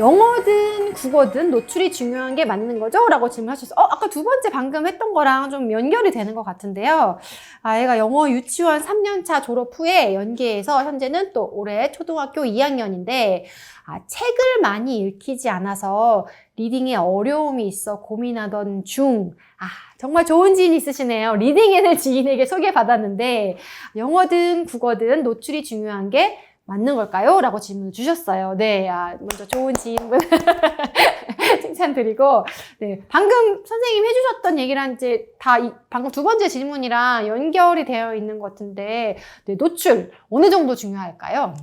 영어든 국어든 노출이 중요한 게 맞는 거죠? 라고 질문하셨어요. 어, 아까 두 번째 방금 했던 거랑 좀 연결이 되는 것 같은데요. 아이가 영어 유치원 3년차 졸업 후에 연계해서 현재는 또 올해 초등학교 2학년인데 아, 책을 많이 읽히지 않아서 리딩에 어려움이 있어 고민하던 중. 아, 정말 좋은 지인 있으시네요. 리딩에는 지인에게 소개받았는데 영어든 국어든 노출이 중요한 게 맞는 걸까요? 라고 질문을 주셨어요. 네, 아, 먼저 좋은 지인분 칭찬드리고, 네, 방금 선생님 해주셨던 얘기랑 이제 다 이, 방금 두 번째 질문이랑 연결이 되어 있는 것 같은데, 네, 노출 어느 정도 중요할까요?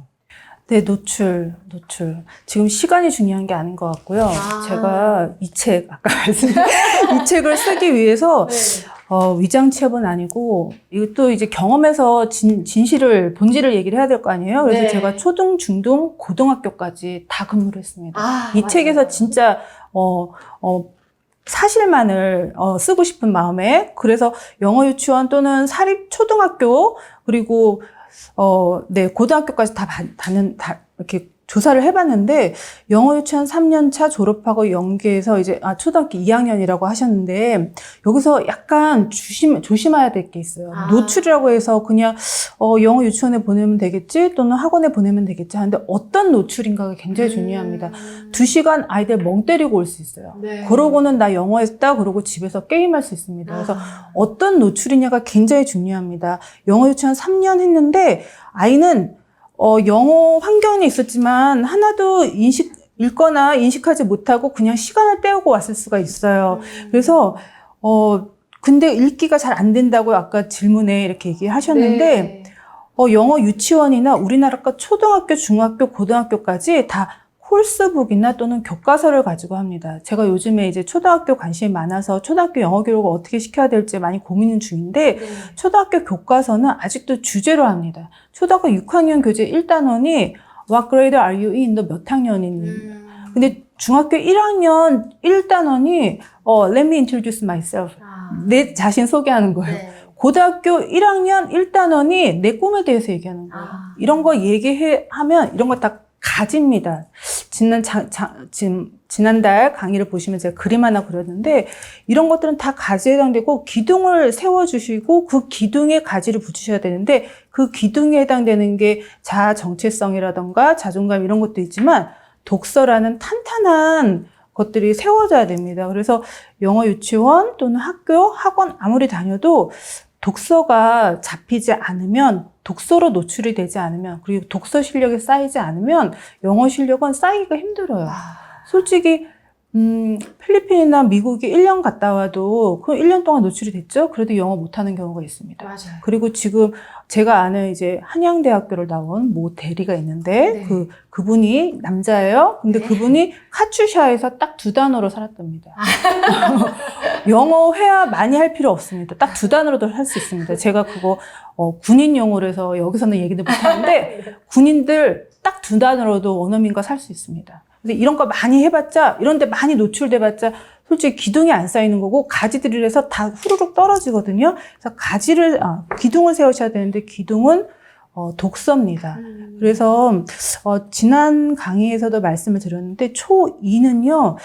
네, 노출, 노출. 지금 시간이 중요한 게 아닌 것 같고요. 아. 제가 이 책, 아까 말씀드린 이 책을 쓰기 위해서 어, 위장치업은 아니고, 이것도 이제 경험에서 진, 진실을, 본질을 얘기를 해야 될 거 아니에요? 그래서 네. 제가 초등, 중등, 고등학교까지 다 근무를 했습니다. 아, 이 맞아요. 책에서 진짜, 어, 어, 사실만을 어, 쓰고 싶은 마음에, 그래서 영어 유치원 또는 사립 초등학교, 그리고, 어, 네, 고등학교까지 다 봐- 다는, 다, 이렇게 조사를 해봤는데, 영어 유치원 3년차 졸업하고 연계해서 이제, 아, 초등학교 2학년이라고 하셨는데, 여기서 약간 조심, 조심해야 될 게 있어요. 아. 노출이라고 해서 그냥, 어, 영어 유치원에 보내면 되겠지, 또는 학원에 보내면 되겠지 하는데, 어떤 노출인가가 굉장히 중요합니다. 음. 두 시간 아이들 멍 때리고 올 수 있어요. 네. 그러고는 나 영어 했다, 그러고 집에서 게임할 수 있습니다. 그래서 아. 어떤 노출이냐가 굉장히 중요합니다. 영어 유치원 3년 했는데 아이는 어, 영어 환경에 있었지만 하나도 인식 읽거나 인식하지 못하고 그냥 시간을 때우고 왔을 수가 있어요. 음. 그래서 어 근데 읽기가 잘 안 된다고 아까 질문에 이렇게 얘기하셨는데 네. 어, 영어 유치원이나 우리나라가 초등학교, 중학교, 고등학교까지 다 콜스북이나 또는 교과서를 가지고 합니다. 제가 요즘에 이제 초등학교 관심이 많아서 초등학교 영어 교육을 어떻게 시켜야 될지 많이 고민은 중인데 네. 초등학교 교과서는 아직도 주제로 합니다. 초등학교 6학년 교재 1단원이 What grade are you in? 너 몇 학년이니? 음. 근데 중학교 1학년 1단원이 어, Let me introduce myself. 아. 내 자신 소개하는 거예요. 네. 고등학교 1학년 1단원이 내 꿈에 대해서 얘기하는 거예요. 아. 이런 거 얘기해 하면 이런 거 다 가집니다. 지난 자, 자, 지금 지난달 강의를 보시면 제가 그림 하나 그렸는데 이런 것들은 다 가지에 해당되고 기둥을 세워 주시고 그 기둥에 가지를 붙이셔야 되는데 그 기둥에 해당되는 게 자아 정체성이라던가 자존감 이런 것도 있지만 독서라는 탄탄한 것들이 세워져야 됩니다. 그래서 영어 유치원 또는 학교, 학원 아무리 다녀도 독서가 잡히지 않으면 독서로 노출이 되지 않으면 그리고 독서 실력이 쌓이지 않으면 영어 실력은 쌓이기가 힘들어요. 아. 솔직히 음, 필리핀이나 미국에 1년 갔다 와도 그 1년 동안 노출이 됐죠. 그래도 영어 못하는 경우가 있습니다. 맞아요. 그리고 지금 제가 아는 이제 한양대학교를 나온 모 대리가 있는데 네. 그 그분이 남자예요. 근데 네. 그분이 카츄샤에서 딱 두 단어로 살았답니다. 영어 회화 많이 할 필요 없습니다. 딱 두 단어로도 할 수 있습니다. 제가 그거 어, 군인 용어로 해서 여기서는 얘기도 못 하는데 군인들 딱 두 단어로도 원어민과 살 수 있습니다. 그래서 이런 거 많이 해봤자 이런 데 많이 노출돼봤자 솔직히 기둥이 안 쌓이는 거고 가지들이 해서 다 후루룩 떨어지거든요. 그래서 가지를 아, 기둥을 세우셔야 되는데 기둥은 어, 독서입니다. 음. 그래서 어, 지난 강의에서도 말씀을 드렸는데 초2는요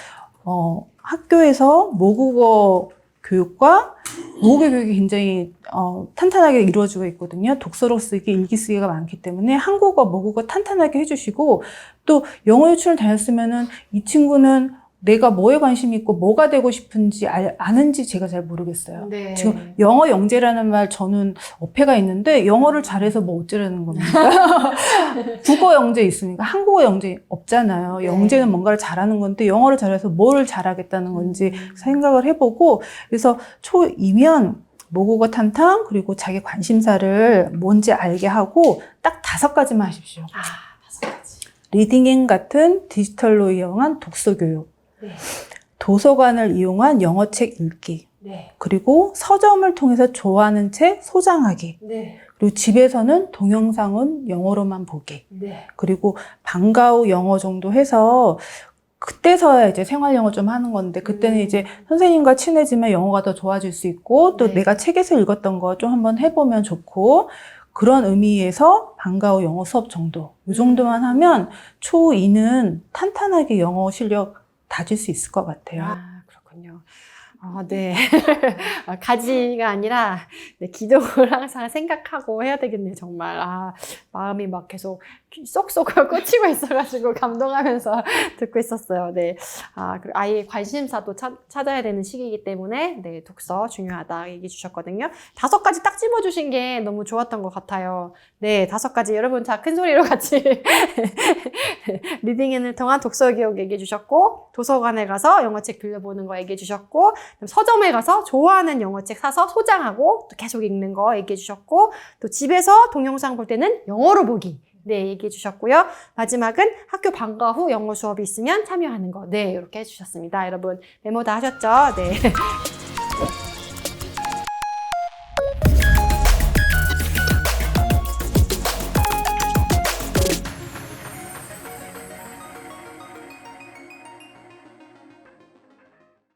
어, 학교에서 모국어 교육과 모국어 교육이 굉장히 어, 탄탄하게 이루어지고 있거든요. 독서로 쓰기, 일기 쓰기가 많기 때문에 한국어, 모국어 탄탄하게 해주시고 또 영어 유치원을 다녔으면은 이 친구는 내가 뭐에 관심이 있고 뭐가 되고 싶은지 알, 아는지 제가 잘 모르겠어요. 네. 지금 영어 영재라는 말 저는 어폐가 있는데 영어를 잘해서 뭐 어쩌라는 겁니까? 국어 영재 있습니까? 한국어 영재 없잖아요. 네. 영재는 뭔가를 잘하는 건데 영어를 잘해서 뭘 잘하겠다는 건지 음. 생각을 해보고 그래서 초2면 모국어 탄탄 그리고 자기 관심사를 뭔지 알게 하고 딱 다섯 가지만 하십시오. 아, 다섯 가지. 리딩앤 같은 디지털로 이용한 독서 교육, 네. 도서관을 이용한 영어책 읽기, 네. 그리고 서점을 통해서 좋아하는 책 소장하기. 네. 그리고 집에서는 동영상은 영어로만 보기. 네. 그리고 방과 후 영어 정도 해서 그때서야 이제 생활 영어 좀 하는 건데 그때는 음. 이제 선생님과 친해지면 영어가 더 좋아질 수 있고 또 네. 내가 책에서 읽었던 거 좀 한번 해보면 좋고 그런 의미에서 방과 후 영어 수업 정도. 이 정도만 하면 초2는 탄탄하게 영어 실력 다질 수 있을 것 같아요. 아, 그렇군요. 아, 네. 아, 가지가 아니라 네, 기독을 항상 생각하고 해야 되겠네요, 정말. 아, 마음이 막 계속 쏙쏙 꽂히고 있어가지고 감동하면서 듣고 있었어요. 네. 아, 그리고 아이의 관심사도 찾, 찾아야 되는 시기이기 때문에, 네, 독서 중요하다 얘기해 주셨거든요. 다섯 가지 딱 집어주신 게 너무 좋았던 것 같아요. 네, 다섯 가지. 여러분, 자, 큰 소리로 같이 리딩을 통한 독서 기억 얘기해 주셨고, 도서관에 가서 영어책 빌려보는 거 얘기해 주셨고, 서점에 가서 좋아하는 영어책 사서 소장하고 또 계속 읽는 거 얘기해 주셨고, 또 집에서 동영상 볼 때는 영어로 보기. 네, 얘기해 주셨고요. 마지막은 학교 방과 후 영어 수업이 있으면 참여하는 거. 네, 이렇게 해주셨습니다. 여러분, 메모 다 하셨죠? 네.